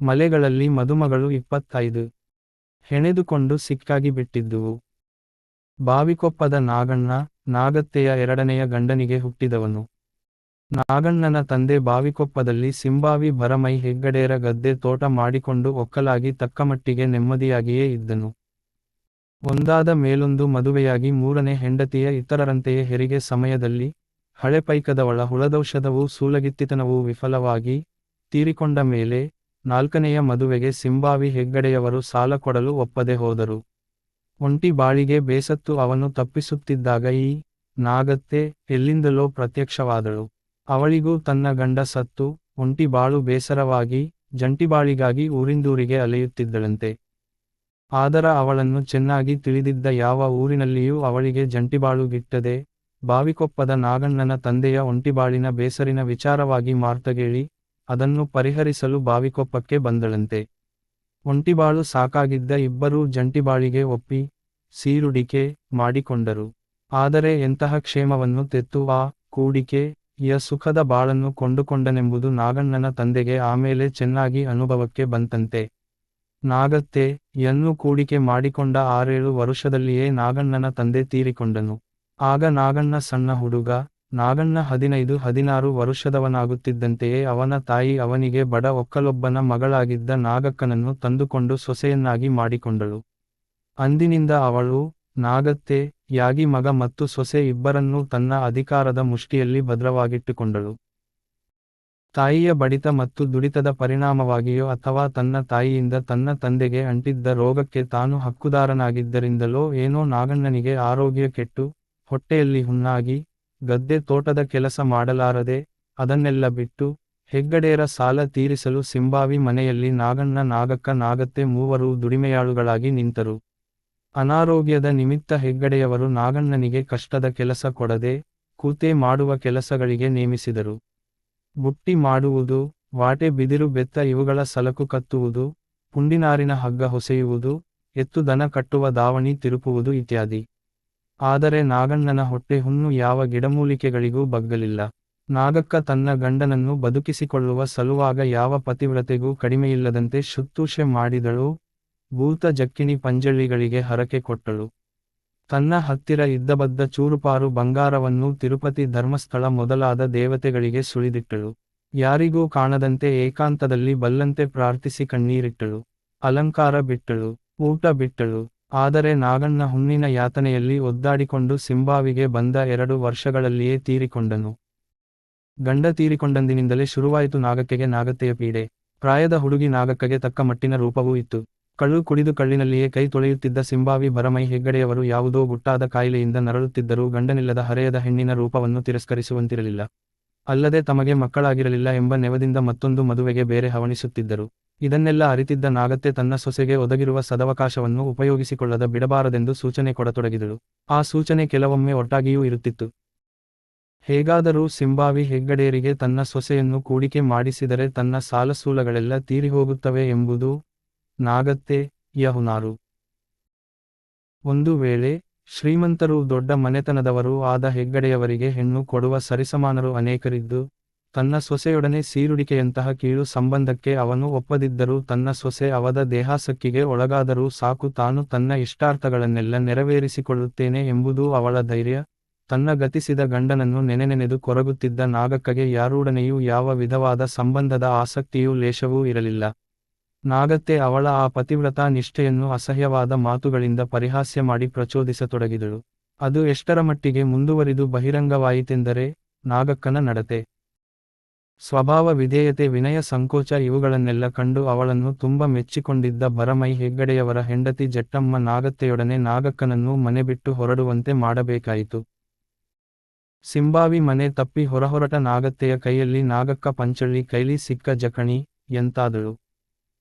ಮಲೆಗಳಲ್ಲಿ ಮದುಮಗಳು ಇಪ್ಪತ್ತೈದು. ಹೆಣೆದುಕೊಂಡು ಸಿಕ್ಕಾಗಿ ಬಿಟ್ಟಿದ್ದುವು. ಬಾವಿಕೊಪ್ಪದ ನಾಗಣ್ಣ, ನಾಗತ್ತೆಯ ಎರಡನೆಯ ಗಂಡನಿಗೆ ಹುಟ್ಟಿದವನು. ನಾಗಣ್ಣನ ತಂದೆ ಬಾವಿಕೊಪ್ಪದಲ್ಲಿ ಸಿಂಬಾವಿ ಭರಮೈ ಹೆಗ್ಗಡೇರ ಗದ್ದೆ ತೋಟ ಮಾಡಿಕೊಂಡು ಒಕ್ಕಲಾಗಿ ತಕ್ಕಮಟ್ಟಿಗೆ ನೆಮ್ಮದಿಯಾಗಿಯೇ ಇದ್ದನು. ಒಂದಾದ ಮೇಲೊಂದು ಮದುವೆಯಾಗಿ ಮೂರನೇ ಹೆಂಡತಿಯ ಇತರರಂತೆಯೇ ಹೆರಿಗೆ ಸಮಯದಲ್ಲಿ ಹಳೆಪೈಕದವಳ ಹುಳದೌಷಧವೂ ಸೂಲಗಿತ್ತಿತನವೂ ವಿಫಲವಾಗಿ ತೀರಿಕೊಂಡ ಮೇಲೆ ನಾಲ್ಕನೆಯ ಮದುವೆಗೆ ಸಿಂಬಾವಿ ಹೆಗ್ಗಡೆಯವರು ಸಾಲ ಕೊಡಲು ಒಪ್ಪದೆ ಹೋದರು. ಒಂಟಿ ಬಾಳಿಗೆ ಬೇಸತ್ತು ಅವನು ತಪ್ಪಿಸುತ್ತಿದ್ದಾಗ ಈ ನಾಗತ್ತೆ ಎಲ್ಲಿಂದಲೋ ಪ್ರತ್ಯಕ್ಷವಾದಳು. ಅವಳಿಗೂ ತನ್ನ ಗಂಡ ಸತ್ತು, ಒಂಟಿ ಬಾಳು ಬೇಸರವಾಗಿ ಜಂಟಿಬಾಳಿಗಾಗಿ ಊರಿಂದೂರಿಗೆ ಅಲೆಯುತ್ತಿದ್ದಳಂತೆ. ಆದರ ಅವಳನ್ನು ಚೆನ್ನಾಗಿ ತಿಳಿದಿದ್ದ ಯಾವ ಊರಿನಲ್ಲಿಯೂ ಅವಳಿಗೆ ಜಂಟಿಬಾಳು ಗಿಟ್ಟದೆ, ಬಾವಿಕೊಪ್ಪದ ನಾಗಣ್ಣನ ತಂದೆಯ ಒಂಟಿಬಾಳಿನ ಬೇಸರಿನ ವಿಚಾರವಾಗಿ ಮಾರ್ತಗೇಳಿ ಅದನ್ನು ಪರಿಹರಿಸಲು ಬಾವಿಕೊಪ್ಪಕ್ಕೆ ಬಂದಳಂತೆ. ಒಂಟಿಬಾಳು ಸಾಕಾಗಿದ್ದ ಇಬ್ಬರೂ ಜಂಟಿಬಾಳಿಗೆ ಒಪ್ಪಿ, ಸೀರುಡಿಕೆ ಮಾಡಿಕೊಂಡರು. ಆದರೆ ಎಂತಹ ಕ್ಷೇಮವನ್ನು ತೆತ್ತು ಆ ಕೂಡಿಕೆ, ಯ ಸುಖದ ಬಾಳನ್ನು ಕೊಂಡುಕೊಂಡನೆಂಬುದು ನಾಗಣ್ಣನ ತಂದೆಗೆ ಆಮೇಲೆ ಚೆನ್ನಾಗಿ ಅನುಭವಕ್ಕೆ ಬಂತಂತೆ. ನಾಗತ್ತೆ, ಯನ್ನು ಕೂಡಿಕೆ ಮಾಡಿಕೊಂಡ ಆರೇಳು ವರುಷದಲ್ಲಿಯೇ ನಾಗಣ್ಣನ ತಂದೆ ತೀರಿಕೊಂಡನು. ಆಗ ನಾಗಣ್ಣ ಸಣ್ಣ ಹುಡುಗ ನಾಗಣ್ಣ ಹದಿನೈದು ಹದಿನಾರು ವರುಷದವನಾಗುತ್ತಿದ್ದಂತೆಯೇ ಅವನ ತಾಯಿ ಅವನಿಗೆ ಬಡ ಒಕ್ಕಲೊಬ್ಬನ ಮಗಳಾಗಿದ್ದ ನಾಗಕ್ಕನನ್ನು ತಂದುಕೊಂಡು ಸೊಸೆಯನ್ನಾಗಿ ಮಾಡಿಕೊಂಡಳು. ಅಂದಿನಿಂದ ಅವಳು, ನಾಗತ್ತೆ, ಯಾಗಿ ಮಗ ಮತ್ತು ಸೊಸೆ ಇಬ್ಬರನ್ನೂ ತನ್ನ ಅಧಿಕಾರದ ಮುಷ್ಟಿಯಲ್ಲಿ ಭದ್ರವಾಗಿಟ್ಟುಕೊಂಡಳು. ತಾಯಿಯ ಬಡಿತ ಮತ್ತು ದುಡಿತದ ಪರಿಣಾಮವಾಗಿಯೋ ಅಥವಾ ತನ್ನ ತಾಯಿಯಿಂದ ತನ್ನ ತಂದೆಗೆ ಅಂಟಿದ್ದ ರೋಗಕ್ಕೆ ತಾನು ಹಕ್ಕುದಾರನಾಗಿದ್ದರಿಂದಲೋ ಏನೋ ನಾಗಣ್ಣನಿಗೆ ಆರೋಗ್ಯ ಕೆಟ್ಟು, ಹೊಟ್ಟೆಯಲ್ಲಿ ಹುಣ್ಣಾಗಿ ಗದ್ದೆ ತೋಟದ ಕೆಲಸ ಮಾಡಲಾರದೆ ಅದನ್ನೆಲ್ಲ ಬಿಟ್ಟು ಹೆಗ್ಗಡೆಯರ ಸಾಲ ತೀರಿಸಲು ಸಿಂಬಾವಿ ಮನೆಯಲ್ಲಿ ನಾಗಣ್ಣ ನಾಗಕ್ಕ ನಾಗತ್ತೆ ಮೂವರು ದುಡಿಮೆಯಾಳುಗಳಾಗಿ ನಿಂತರು. ಅನಾರೋಗ್ಯದ ನಿಮಿತ್ತ ಹೆಗ್ಗಡೆಯವರು ನಾಗಣ್ಣನಿಗೆ ಕಷ್ಟದ ಕೆಲಸ ಕೊಡದೆ ಕೂತೆ ಮಾಡುವ ಕೆಲಸಗಳಿಗೆ ನೇಮಿಸಿದರು. ಬುಟ್ಟಿ ಮಾಡುವುದು, ವಾಟೆ ಬಿದಿರು ಬೆತ್ತ ಇವುಗಳ ಸಲಕು ಕತ್ತುವುದು, ಪುಂಡಿನಾರಿನ ಹಗ್ಗ ಹೊಸೆಯುವುದು, ಎತ್ತು ದನ ಕಟ್ಟುವ ದಾವಣಿ ತಿರುಪುವುದು ಇತ್ಯಾದಿ. ಆದರೆ ನಾಗಣ್ಣನ ಹೊಟ್ಟೆ ಹುಣ್ಣು ಯಾವ ಗಿಡಮೂಲಿಕೆಗಳಿಗೂ ಬಗ್ಗಲಿಲ್ಲ. ನಾಗಕ್ಕ ತನ್ನ ಗಂಡನನ್ನು ಬದುಕಿಸಿಕೊಳ್ಳುವ ಸಲುವಾಗ ಯಾವ ಪತಿವ್ರತೆಗೂ ಕಡಿಮೆಯಿಲ್ಲದಂತೆ ಶುತ್ತೂಷೆ ಮಾಡಿದಳು. ಭೂತ ಜಕ್ಕಿಣಿ ಪಂಜಳ್ಳಿಗಳಿಗೆ ಹರಕೆ ಕೊಟ್ಟಳು. ತನ್ನ ಹತ್ತಿರ ಇದ್ದಬದ್ದ ಚೂರುಪಾರು ಬಂಗಾರವನ್ನು ತಿರುಪತಿ ಧರ್ಮಸ್ಥಳ ಮೊದಲಾದ ದೇವತೆಗಳಿಗೆ ಸುಳಿದಿಟ್ಟಳು. ಯಾರಿಗೂ ಕಾಣದಂತೆ ಏಕಾಂತದಲ್ಲಿ ಬಲ್ಲಂತೆ ಪ್ರಾರ್ಥಿಸಿ ಕಣ್ಣೀರಿಟ್ಟಳು. ಅಲಂಕಾರ ಬಿಟ್ಟಳು. ಊಟ ಬಿಟ್ಟಳು. ಆದರೆ ನಾಗಣ್ಣ ಹುಣ್ಣಿನ ಯಾತನೆಯಲ್ಲಿ ಒದ್ದಾಡಿಕೊಂಡು ಸಿಂಬಾವಿಗೆ ಬಂದ ಎರಡು ವರ್ಷಗಳಲ್ಲಿಯೇ ತೀರಿಕೊಂಡನು. ಗಂಡ ತೀರಿಕೊಂಡಂದಿನಿಂದಲೇ ಶುರುವಾಯಿತು ನಾಗಕ್ಕೆಗೆ ನಾಗತ್ತೆಯ ಪೀಡೆ. ಪ್ರಾಯದ ಹುಡುಗಿ ನಾಗಕ್ಕಗೆ ತಕ್ಕ ಮಟ್ಟಿನ ರೂಪವೂ ಇತ್ತು. ಕಳ್ಳು ಕುಡಿದು ಕಳ್ಳಿನಲ್ಲಿಯೇ ಕೈ ತೊಳೆಯುತ್ತಿದ್ದ ಸಿಂಬಾವಿ ಭರಮೈ ಹೆಗ್ಗಡೆಯವರು ಯಾವುದೋ ಗುಟ್ಟಾದ ಕಾಯಿಲೆಯಿಂದ ನರಳುತ್ತಿದ್ದರೂ ಗಂಡನಿಲ್ಲದ ಹರೆಯದ ಹೆಣ್ಣಿನ ರೂಪವನ್ನು ತಿರಸ್ಕರಿಸುವಂತಿರಲಿಲ್ಲ. ಅಲ್ಲದೆ ತಮಗೆ ಮಕ್ಕಳಾಗಿರಲಿಲ್ಲ ಎಂಬ ನೆವದಿಂದ ಮತ್ತೊಂದು ಮದುವೆಗೆ ಬೇರೆ ಹವಣಿಸುತ್ತಿದ್ದರು. ಇದನ್ನೆಲ್ಲ ಅರಿತಿದ್ದ ನಾಗತ್ತೆ ತನ್ನ ಸೊಸೆಗೆ ಒದಗಿರುವ ಸದವಕಾಶವನ್ನು ಉಪಯೋಗಿಸಿಕೊಳ್ಳದ ಬಿಡಬಾರದೆಂದು ಸೂಚನೆ ಕೊಡತೊಡಗಿದಳು. ಆ ಸೂಚನೆ ಕೆಲವೊಮ್ಮೆ ಒಟ್ಟಾಗಿಯೂ ಇರುತ್ತಿತ್ತು. ಹೇಗಾದರೂ ಸಿಂಬಾವಿ ಹೆಗ್ಗಡೇರಿಗೆ ತನ್ನ ಸೊಸೆಯನ್ನು ಕೂಡಿಕೆ ಮಾಡಿಸಿದರೆ ತನ್ನ ಸಾಲಸೂಲಗಳೆಲ್ಲ ತೀರಿಹೋಗುತ್ತವೆ ಎಂಬುದು ನಾಗತ್ತೆ ಯಹುನಾರು. ಒಂದು ವೇಳೆ ಶ್ರೀಮಂತರು ದೊಡ್ಡ ಮನೆತನದವರು ಆದ ಹೆಗ್ಗಡೆಯವರಿಗೆ ಹೆಣ್ಣು ಕೊಡುವ ಸರಿಸಮಾನರು ಅನೇಕರಿದ್ದು ತನ್ನ ಸೊಸೆಯೊಡನೆ ಸೀರುಡಿಕೆಯಂತಹ ಕೀಳು ಸಂಬಂಧಕ್ಕೆ ಅವನು ಒಪ್ಪದಿದ್ದರೂ ತನ್ನ ಸೊಸೆ ಅವದ ದೇಹಾಸಕ್ಕಿಗೆ ಒಳಗಾದರೂ ಸಾಕು, ತಾನು ತನ್ನ ಇಷ್ಟಾರ್ಥಗಳನ್ನೆಲ್ಲ ನೆರವೇರಿಸಿಕೊಳ್ಳುತ್ತೇನೆ ಎಂಬುದೂ ಅವಳ ಧೈರ್ಯ. ತನ್ನ ಗತಿಸಿದ ಗಂಡನನ್ನು ನೆನೆನೆನೆದು ಕೊರಗುತ್ತಿದ್ದ ನಾಗಕ್ಕಗೆ ಯಾರೂಡನೆಯೂ ಯಾವ ವಿಧವಾದ ಸಂಬಂಧದ ಆಸಕ್ತಿಯೂ ಲೇಷವೂ ಇರಲಿಲ್ಲ. ನಾಗತ್ತೆ ಅವಳ ಆ ಪತಿವ್ರತಾ ನಿಷ್ಠೆಯನ್ನು ಅಸಹ್ಯವಾದ ಮಾತುಗಳಿಂದ ಪರಿಹಾಸ್ಯ ಮಾಡಿ ಪ್ರಚೋದಿಸತೊಡಗಿದಳು. ಅದು ಎಷ್ಟರ ಮಟ್ಟಿಗೆ ಮುಂದುವರಿದು ಬಹಿರಂಗವಾಯಿತೆಂದರೆ ನಾಗಕ್ಕನ ನಡತೆ. ಸ್ವಭಾವ ವಿಧೇಯತೆ ವಿನಯ ಸಂಕೋಚ ಇವುಗಳನ್ನೆಲ್ಲ ಕಂಡು ಅವಳನ್ನು ತುಂಬ ಮೆಚ್ಚಿಕೊಂಡಿದ್ದ ಭರಮೈ ಹೆಗ್ಗಡೆಯವರ ಹೆಂಡತಿ ಜಟ್ಟಮ್ಮ ನಾಗತ್ತೆಯೊಡನೆ ನಾಗಕ್ಕನನ್ನು ಮನೆ ಬಿಟ್ಟು ಹೊರಡುವಂತೆ ಮಾಡಬೇಕಾಯಿತು. ಸಿಂಬಾವಿ ಮನೆ ತಪ್ಪಿ ಹೊರಹೊರಟ ನಾಗತ್ತೆಯ ಕೈಯಲ್ಲಿ ನಾಗಕ್ಕ ಪಂಚಳ್ಳಿ, ಕೈಲಿ ಸಿಕ್ಕ ಜಕಣಿ ಎಂತಾದಳು.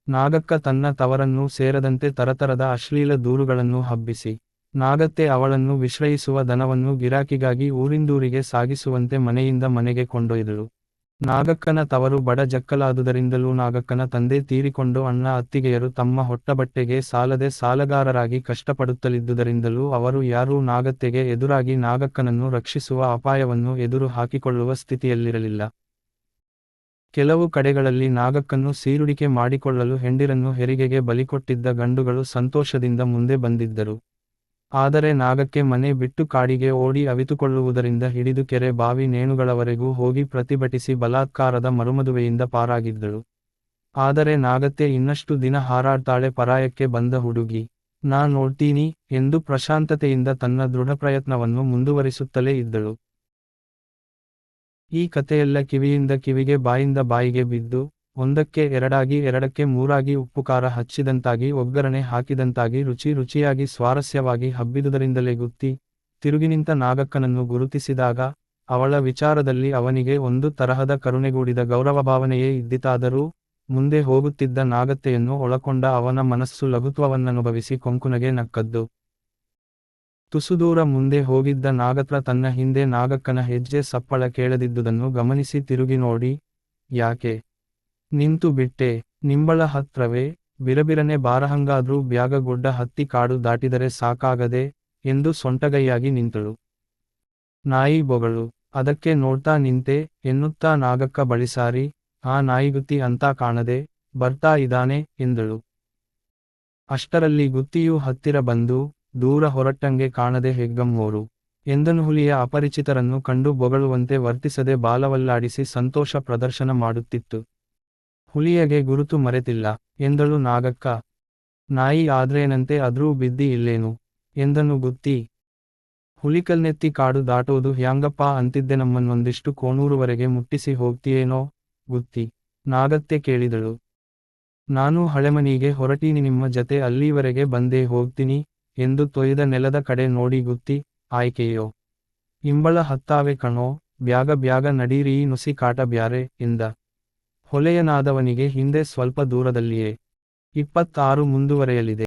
ನಾಗಕ್ಕ ತನ್ನ ತವರನ್ನು ಸೇರದಂತೆ ತರತರದ ಅಶ್ಲೀಲ ದೂರುಗಳನ್ನು ಹಬ್ಬಿಸಿ. ನಾಗತ್ತೆ ಅವಳನ್ನು ವಿಶ್ರಯಿಸುವ ದನವನ್ನು ಗಿರಾಕಿಗಾಗಿ ಊರಿಂದೂರಿಗೆ ಸಾಗಿಸುವಂತೆ ಮನೆಯಿಂದ ಮನೆಗೆ ಕೊಂಡೊಯ್ದಳು. ನಾಗಕ್ಕನ ತವರು ಬಡ ಜಕ್ಕಲಾದುದರಿಂದಲೂ ನಾಗಕ್ಕನ ತಂದೆ ತೀರಿಕೊಂಡು ಅಣ್ಣ ಅತ್ತಿಗೆಯರು ತಮ್ಮ ಹೊಟ್ಟಬಟ್ಟೆಗೆ ಸಾಲದೆ ಸಾಲಗಾರರಾಗಿ ಕಷ್ಟಪಡುತ್ತಲಿದ್ದುದರಿಂದಲೂ ಅವರು ಯಾರೂ ನಾಗತ್ತೆಗೆ ಎದುರಾಗಿ ನಾಗಕ್ಕನನ್ನು ರಕ್ಷಿಸುವ ಅಪಾಯವನ್ನು ಎದುರು ಹಾಕಿಕೊಳ್ಳುವ ಸ್ಥಿತಿಯಲ್ಲಿರಲಿಲ್ಲ. ಕೆಲವು ಕಡೆಗಳಲ್ಲಿ ನಾಗಕ್ಕನ್ನು ಸೀರುಡಿಕೆ ಮಾಡಿಕೊಳ್ಳಲು ಹೆಂಡಿರನ್ನು ಹೆರಿಗೆಗೆ ಬಲಿಕೊಟ್ಟಿದ್ದ ಗಂಡುಗಳು ಸಂತೋಷದಿಂದ ಮುಂದೆ ಬಂದಿದ್ದರು. ಆದರೆ ನಾಗಕ್ಕೆ ಮನೆ ಬಿಟ್ಟು ಕಾಡಿಗೆ ಓಡಿ ಅವಿತುಕೊಳ್ಳುವುದರಿಂದ ಹಿಡಿದು ಕೆರೆ ಬಾವಿ ನೇಣುಗಳವರೆಗೂ ಹೋಗಿ ಪ್ರತಿಭಟಿಸಿ ಬಲಾತ್ಕಾರದ ಮರುಮದುವೆಯಿಂದ ಪಾರಾಗಿದ್ದಳು. ಆದರೆ ನಾಗತ್ತೆ ಇನ್ನಷ್ಟು ದಿನ ಹಾರಾಡ್ತಾಳೆ ಪರಾಯಕ್ಕೆ ಬಂದ ಹುಡುಗಿ. ನಾ ನೋಡ್ತೀನಿ ಎಂದು ಪ್ರಶಾಂತತೆಯಿಂದ ತನ್ನ ದೃಢ ಪ್ರಯತ್ನವನ್ನು ಮುಂದುವರಿಸುತ್ತಲೇ ಇದ್ದಳು. ಈ ಕಥೆಯೆಲ್ಲ ಕಿವಿಯಿಂದ ಕಿವಿಗೆ ಬಾಯಿಂದ ಬಾಯಿಗೆ ಬಿದ್ದು ಒಂದಕ್ಕೆ ಎರಡಾಗಿ, ಎರಡಕ್ಕೆ ಮೂರಾಗಿ ಉಪ್ಪುಕಾರ ಹಚ್ಚಿದಂತಾಗಿ, ಒಗ್ಗರಣೆ ಹಾಕಿದಂತಾಗಿ, ರುಚಿ ರುಚಿಯಾಗಿ, ಸ್ವಾರಸ್ಯವಾಗಿ ಹಬ್ಬಿದುದರಿಂದಲೇ ಗುತ್ತಿ, ತಿರುಗಿನಿಂತ ನಾಗಕ್ಕನನ್ನು ಗುರುತಿಸಿದಾಗ, ಅವಳ ವಿಚಾರದಲ್ಲಿ ಅವನಿಗೆ ಒಂದು ತರಹದ ಕರುಣೆಗೂಡಿದ ಗೌರವಭಾವನೆಯೇ ಇದ್ದಿತಾದರೂ, ಮುಂದೆ ಹೋಗುತ್ತಿದ್ದ ನಾಗತ್ತೆಯನ್ನು ಒಳಕೊಂಡ ಅವನ ಮನಸ್ಸು ಲಘುತ್ವವನ್ನನುಭವಿಸಿ ಕೊಂಕುನಗೆ ನಕ್ಕದ್ದು. ತುಸುದೂರ ಮುಂದೆ ಹೋಗಿದ್ದ ನಾಗತ್ರ ತನ್ನ ಹಿಂದೆ ನಾಗಕ್ಕನ ಹೆಜ್ಜೆ ಸಪ್ಪಳ ಕೇಳದಿದ್ದುದನ್ನು ಗಮನಿಸಿ ತಿರುಗಿ ನೋಡಿ, ಯಾಕೆ? ನಿಂತು ಬಿಟ್ಟೆ, ನಿಂಬಳ ಹತ್ರವೇ, ಬಿರಬಿರನೆ ಬಾರಹಂಗಾದ್ರೂ ಬ್ಯಾಗಗುಡ್ಡ ಹತ್ತಿ ಕಾಡು ದಾಟಿದರೆ ಸಾಕಾಗದೆ, ಎಂದು ಸೊಂಟಗೈಯಾಗಿ ನಿಂತಳು. ನಾಯಿ ಬೊಗಳು, ಅದಕ್ಕೆ ನೋಡ್ತಾ ನಿಂತೆ, ಎನ್ನುತ್ತಾ ನಾಗಕ್ಕ ಬಳಿಸಾರಿ, ಆ ನಾಯಿಗುತ್ತಿ ಅಂತ ಕಾಣದೆ, ಬರ್ತಾ ಇದಾನೆ ಎಂದಳು. ಅಷ್ಟರಲ್ಲಿ ಗುತ್ತಿಯು ಹತ್ತಿರ ಬಂದು, ದೂರ ಹೊರಟಂಗೆ ಕಾಣದೆ ಹೆಗ್ಗಂವೋರು ಎಂದನು ಹುಲಿಯ ಅಪರಿಚಿತರನ್ನು ಕಂಡು ಬೊಗಳುವಂತೆ ವರ್ತಿಸದೆ ಬಾಲವಲ್ಲಾಡಿಸಿ ಸಂತೋಷ ಪ್ರದರ್ಶನ ಮಾಡುತ್ತಿತ್ತು. ಹುಲಿಯಗೆ ಗುರುತು ಮರೆತಿಲ್ಲ. ಎಂದಳು ನಾಗಕ್ಕ. ನಾಯಿ ಆದ್ರೇನಂತೆ ಅದ್ರೂ ಬಿದ್ದಿ ಇಲ್ಲೇನು? ಎಂದನು ಗುತ್ತಿ. ಹುಲಿಕಲ್ನೆತ್ತಿ ಕಾಡು ದಾಟೋದು ಹ್ಯಾಂಗಪ್ಪ ಅಂತಿದ್ದೆ ನಮ್ಮನ್ನೊಂದಿಷ್ಟು ಕೋಣೂರುವರೆಗೆ ಮುಟ್ಟಿಸಿ ಹೋಗ್ತಿಯೇನೋ? ಗುತ್ತಿ. ನಾಗತ್ತೆ ಕೇಳಿದಳು. ನಾನು ಹಳೆಮನಿಗೆ ಹೊರಟೀನಿ, ನಿಮ್ಮ ಜತೆ ಅಲ್ಲಿವರೆಗೆ ಬಂದೇ ಹೋಗ್ತೀನಿ ಎಂದು ತೊಯ್ದ ನೆಲದ ಕಡೆ ನೋಡಿ ಗುತ್ತಿ, ಆಯ್ಕೆಯೋ? ಇಂಬಳ ಹತ್ತಾವೆ ಕಣೋ, ಬ್ಯಾಗ ಬ್ಯಾಗ ನಡೀರಿ, ನುಸಿ ಕಾಟ ಬ್ಯಾರೆ, ಎಂದ. ಹೊಲೆಯನಾದವನಿಗೆ ಹಿಂದೆ ಸ್ವಲ್ಪ ದೂರದಲ್ಲಿಯೇ. ಇಪ್ಪತ್ತಾರು ಮುಂದುವರೆಯಲಿದೆ.